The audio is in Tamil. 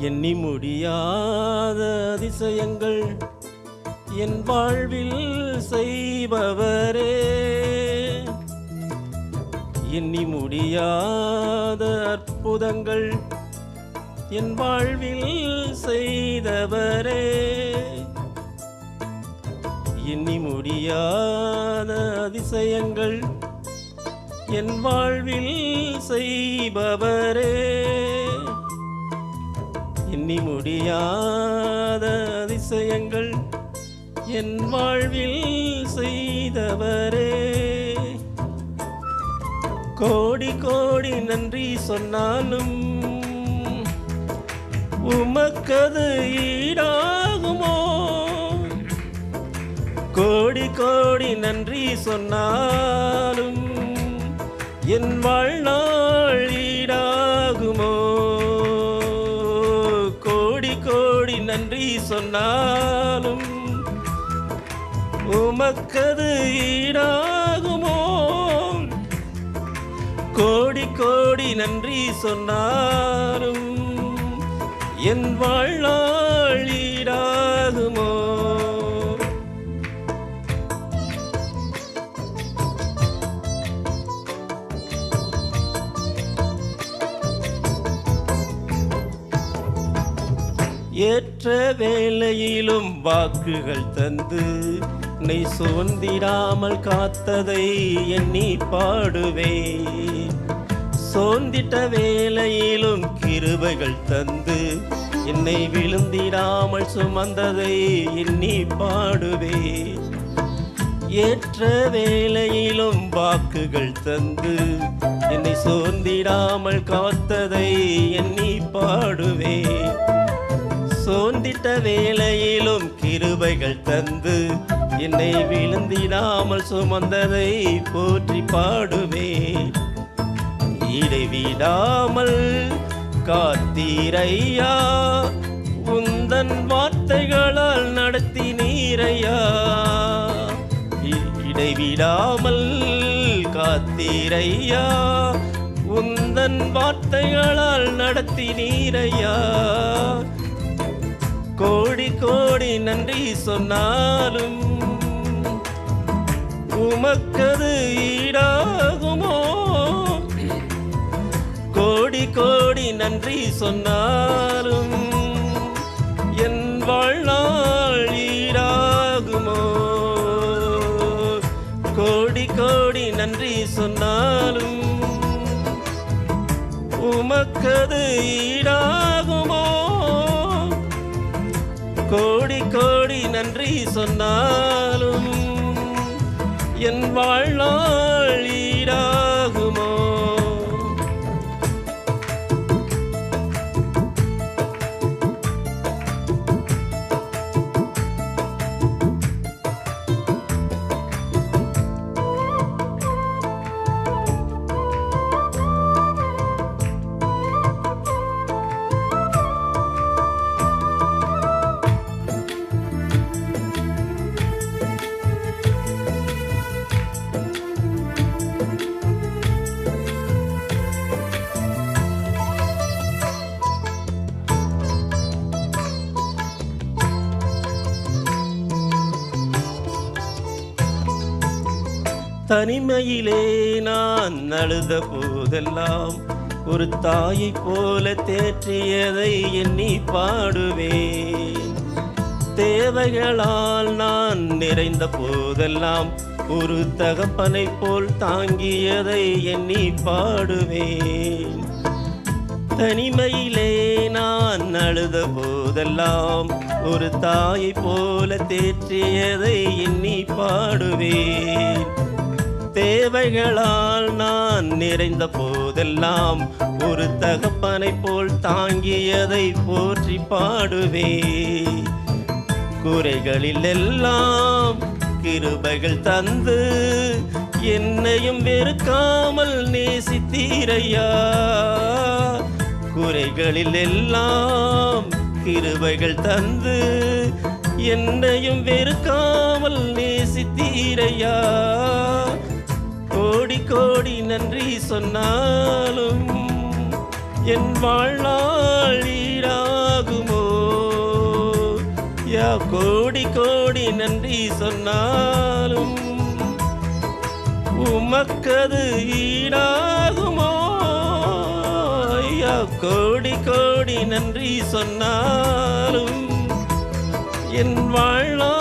எண்ணி முடியாத அதிசயங்கள் என் வாழ்வில் செய்பவரே. எண்ணி முடியாத அற்புதங்கள் என் வாழ்வில் செய்தவரே. எண்ணி முடியாத அதிசயங்கள் என் வாழ்வில் செய்பவரே. எண்ணி முடியாத அதிசயங்கள் என் வாழ்வில் செய்தவரே. கோடி கோடி நன்றி சொன்னாலும் உமக்கது ஈடாகுமோ? கோடி கோடி நன்றி சொன்னாலும் என் வாழ்நாள் நன்றி சொன்னாலும் உமக்கது ஈடாகுமோ? கோடி கோடி நன்றி சொன்னாலும் என் வாழ்நாளில் ஏற்ற வேளையிலும் வாக்குகள் தந்து நீ சோர்ந்திடாமல் காத்ததை எண்ணி பாடுவேன் சோர்ந்திட்ட வேளையிலும் கிருபைகள் தந்து என்னை விழுந்திடாமல் சுமந்ததை எண்ணி பாடுவேன் ஏற்ற வேளையிலும் வாக்குகள் தந்து என்னை சோர்ந்திடாமல் காத்ததை எண்ணி பாடுவேன் சோர்ந்திட்ட வேளையிலும் கிருபைகள் தந்து என்னை விழுந்திடாமல் சுமந்ததை போற்றி பாடுவே இடைவிடாமல் காத்தீரையா உந்தன் வார்த்தைகளால் நடத்தி நீரையா. இடைவிடாமல் காத்தீரையா உந்தன் வார்த்தைகளால் நடத்தி நீரையா. கோடி கோடி நன்றி சொன்னாலும் உமக்கது ஈடாகுமோ? கோடி கோடி நன்றி சொன்னாலும் என் வாழ்நாள் ஈடாகுமோ? கோடி கோடி நன்றி சொன்னாலும் உமக்கது ஈடா சொன்னாலும் என் வாழ்நாள் தனிமையிலே நான் அழுத போதெல்லாம் ஒரு தாயை போல தேற்றியதை எண்ணி பாடுவேன். தேவைகளால் நான் நிறைந்த போதெல்லாம் ஒரு தகப்பனை போல் தாங்கியதை எண்ணி பாடுவேன். தனிமையிலே நான் அழுத போதெல்லாம் ஒரு தாயை போல தேற்றியதை எண்ணி பாடுவேன். தேவைகளால் நான் நிறைந்த போதெல்லாம் ஒரு தகப்பனை போல் தாங்கியதை போற்றி பாடுவேன். குறைகளில் எல்லாம் கிருபைகள் தந்து என்னையும் வெறுக்காமல் நேசித்தீரையா? குறைகளில் எல்லாம் கிருபைகள் தந்து என்னையும் வெறுக்காமல் நேசித்தீரையா? கோடி கோடி நன்றி சொன்னாலும் என் வாழ்நாள் ஈடாகுமோ ஐயா கோடி கோடி நன்றி சொன்னாலும் உமக்கது ஈடாகுமோ? ஐயா கோடி கோடி நன்றி சொன்னாலும் என் வாழ்நாள்